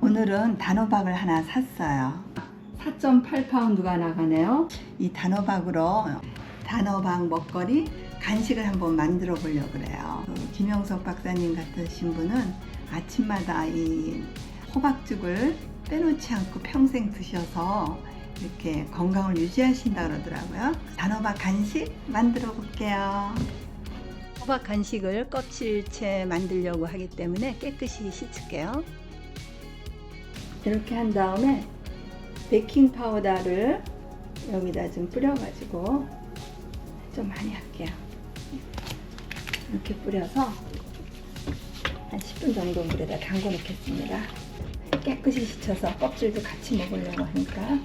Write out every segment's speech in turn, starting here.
오늘은 단호박을 하나 샀어요. 4.8파운드가 나가네요. 이 단호박으로 단호박 먹거리 간식을 한번 만들어 보려고 그래요. 그 김영석 박사님 같으신 분은 아침마다 이 호박죽을 빼놓지 않고 평생 드셔서 이렇게 건강을 유지하신다 그러더라고요. 단호박 간식 만들어 볼게요. 호박 간식을 껍질채 만들려고 하기 때문에 깨끗이 씻을게요. 이렇게 한 다음에 베이킹 파우더를 여기다 좀 뿌려가지고 좀 많이 할게요. 이렇게 뿌려서 한 10분 정도 물에다 담궈 놓겠습니다. 깨끗이 씻어서 껍질도 같이 먹으려고 하니까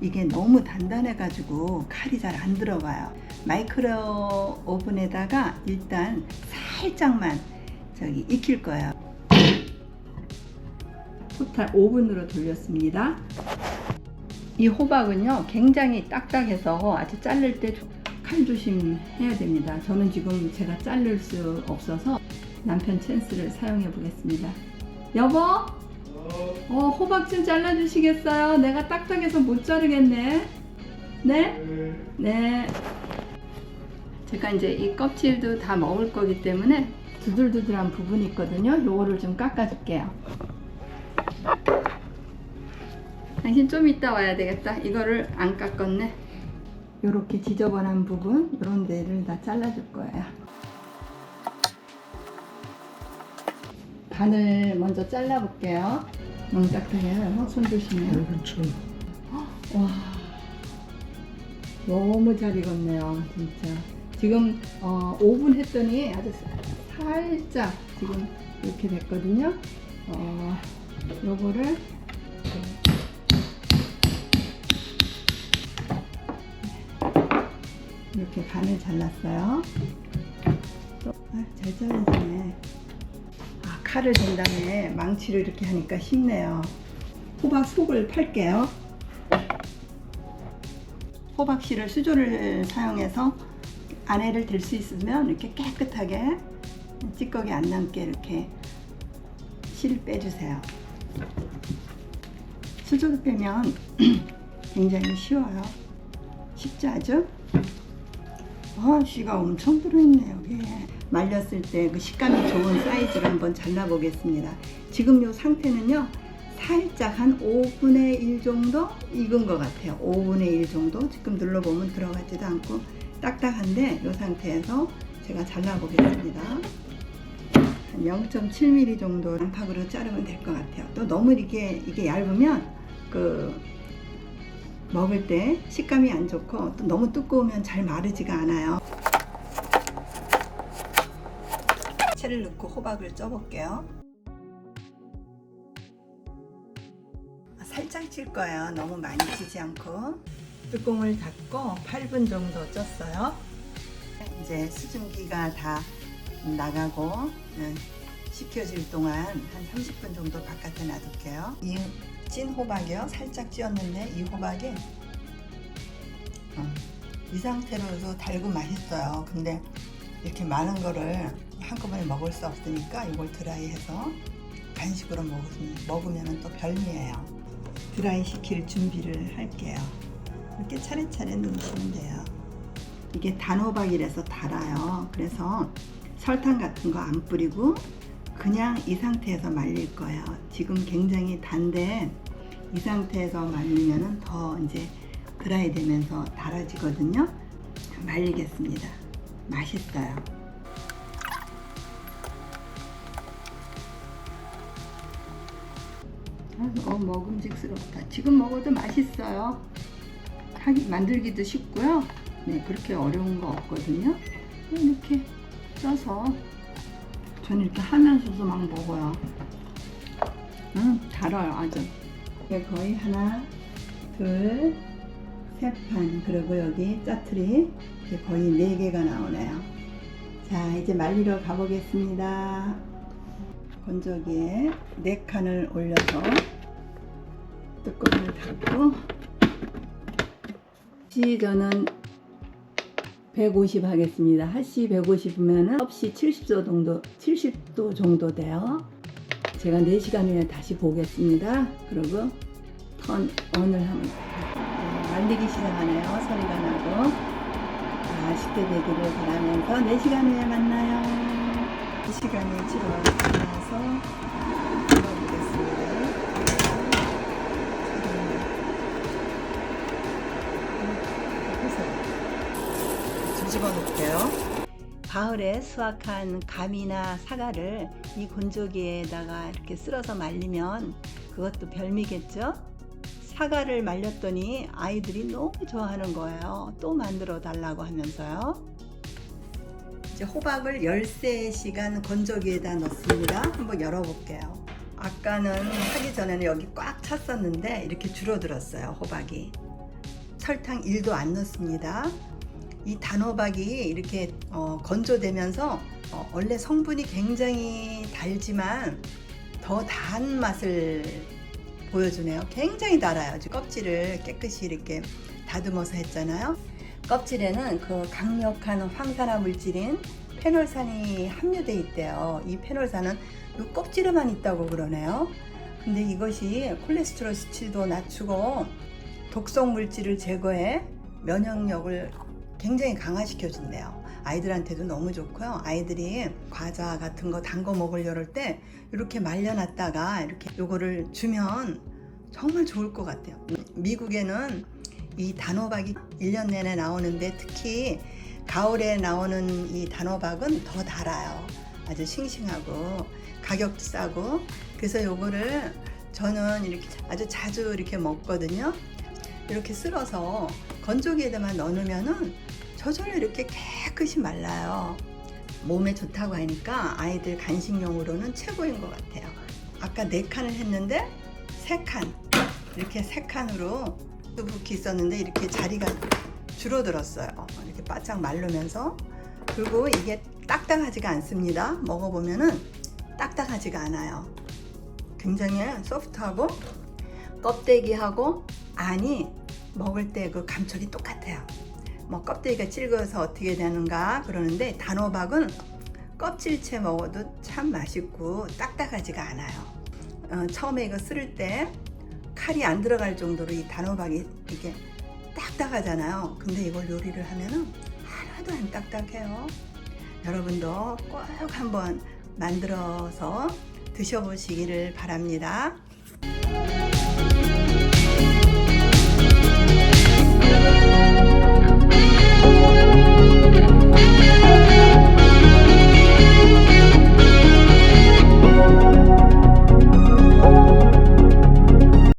이게 너무 단단해가지고 칼이 잘 안 들어가요. 마이크로 오븐에다가 일단 살짝만 저기 익힐 거예요. 토탈 5분으로 돌렸습니다. 이 호박은요 굉장히 딱딱해서 아주 자를 때 칼 조심해야 됩니다. 저는 지금 제가 자를 수 없어서 남편 찬스를 사용해 보겠습니다. 여보, 어, 호박 좀 잘라주시겠어요? 내가 딱딱해서 못 자르겠네. 네? 네. 제가 이제 이 껍질도 다 먹을 거기 때문에 두들두들한 부분이 있거든요. 요거를 좀 깎아줄게요. 당신 좀 이따 와야 되겠다. 이거를 안 깎았네. 요렇게 지저분한 부분, 요런 데를 다 잘라줄 거예요. 반을 먼저 잘라볼게요. 딱딱해요. 손 조심해요. 그렇죠. 와 너무 잘 익었네요 진짜 지금 어, 5분 했더니 아주 살짝 지금 이렇게 됐거든요 어, 요거를 이렇게 반을 잘랐어요. 또, 아, 잘 잘라지네. 아, 칼을 댄 다음에 망치를 이렇게 하니까 쉽네요. 호박 속을 팔게요. 호박씨를 수조를 사용해서 안에를 들 수 있으면 이렇게 깨끗하게 찌꺼기 안 남게 이렇게 씨를 빼주세요. 수조를 빼면 굉장히 쉬워요. 쉽지 아 주? 아, 씨가 엄청 들어있네 여기. 말렸을 때 그 식감이 좋은 사이즈로 한번 잘라보겠습니다. 지금 이 상태는요. 살짝 한 5분의 1 정도 익은 것 같아요. 5분의 1 정도. 지금 눌러보면 들어가지도 않고 딱딱한데 이 상태에서 제가 잘라보겠습니다. 한 0.7mm 정도 안팎으로 자르면 될 것 같아요. 또 너무 이렇게 이게 얇으면 그 먹을 때 식감이 안 좋고 또 너무 두꺼우면 잘 마르지가 않아요. 채를 넣고 호박을 쪄볼게요. 살짝 찔 거예요. 너무 많이 찌지 않고. 뚜껑을 닫고 8분 정도 쪘어요. 이제 수증기가 다 나가고 네, 식혀질 동안 한 30분 정도 바깥에 놔둘게요. 이찐 호박이요. 살짝 찌었는데 이 호박이 어, 이 상태로도 달고 맛있어요. 근데 이렇게 많은 거를 한꺼번에 먹을 수 없으니까 이걸 드라이해서 간식으로 먹으면 또 별미예요. 드라이 시킬 준비를 할게요. 이렇게 차례차례 넣으시면 돼요. 이게 단호박이라서 달아요. 그래서 설탕 같은 거 안 뿌리고 그냥 이 상태에서 말릴 거예요. 지금 굉장히 단데 이 상태에서 말리면 더 이제 드라이 되면서 달아지거든요. 말리겠습니다. 맛있어요. 아, 너무 먹음직스럽다. 지금 먹어도 맛있어요. 하기 만들기도 쉽고요. 네, 그렇게 어려운 거 없거든요. 이렇게 써서 저는 이렇게 하면서도 막 먹어요. 음, 달아요, 아주. 이게 거의 하나, 둘, 세 판, 그리고 여기 짜투리 거의 네 개가 나오네요. 자, 이제 말리러 가보겠습니다. 건조기에 네 칸을 올려서 뚜껑을 닫고 시 저는 150 하겠습니다. 하시 150이면은 섭씨 70도 정도 70도 정도 돼요. 제가 4시간 후에 다시 보겠습니다. 그리고 턴 언을 하면 네, 말리기 시작하네요. 소리가 나고 맛있게 되기를 바라면서 4시간 후에 만나요. 2시간이 지나서 먹어보 집어 놓을게요. 가을에 수확한 감이나 사과를 이 건조기에다가 이렇게 쓸어서 말리면 그것도 별미겠죠? 사과를 말렸더니 아이들이 너무 좋아하는 거예요. 또 만들어 달라고 하면서요. 이제 호박을 13시간 건조기에다 넣습니다. 한번 열어볼게요. 아까는 하기 전에는 여기 꽉 찼었는데 이렇게 줄어들었어요. 호박이. 설탕 1도 안 넣습니다. 이 단호박이 이렇게 어, 건조되면서 어, 원래 성분이 굉장히 달지만 더 단 맛을 보여주네요. 굉장히 달아요. 껍질을 깨끗이 이렇게 다듬어서 했잖아요. 껍질에는 그 강력한 황산화 물질인 페놀산이 함유돼 있대요. 이 페놀산은 이 껍질에만 있다고 그러네요. 근데 이것이 콜레스테롤 수치도 낮추고 독성 물질을 제거해 면역력을 굉장히 강화시켜 준대요. 아이들한테도 너무 좋고요. 아이들이 과자 같은 거 단 거 먹을 이럴 때 이렇게 말려놨다가 이렇게 요거를 주면 정말 좋을 것 같아요. 미국에는 이 단호박이 1년 내내 나오는데 특히 가을에 나오는 이 단호박은 더 달아요. 아주 싱싱하고 가격도 싸고 그래서 요거를 저는 이렇게 아주 자주 이렇게 먹거든요. 이렇게 쓸어서 건조기에다만 넣으면은 저절로 이렇게 깨끗이 말라요. 몸에 좋다고 하니까 아이들 간식용으로는 최고인 것 같아요. 아까 네 칸을 했는데 세 칸. 이렇게 세 칸으로 뚜벅이 있었는데 이렇게 자리가 줄어들었어요. 이렇게 바짝 마르면서 그리고 이게 딱딱하지가 않습니다. 먹어보면은 딱딱하지가 않아요. 굉장히 소프트하고 껍데기하고 안이 먹을 때 그 감촉이 똑같아요. 뭐 껍데기가 질겨서 어떻게 되는가 그러는데 단호박은 껍질채 먹어도 참 맛있고 딱딱하지가 않아요. 어, 처음에 이거 쓸 때 칼이 안 들어갈 정도로 이 단호박이 이게 딱딱하잖아요. 근데 이걸 요리를 하면은 하나도 안 딱딱해요. 여러분도 꼭 한번 만들어서 드셔보시기를 바랍니다.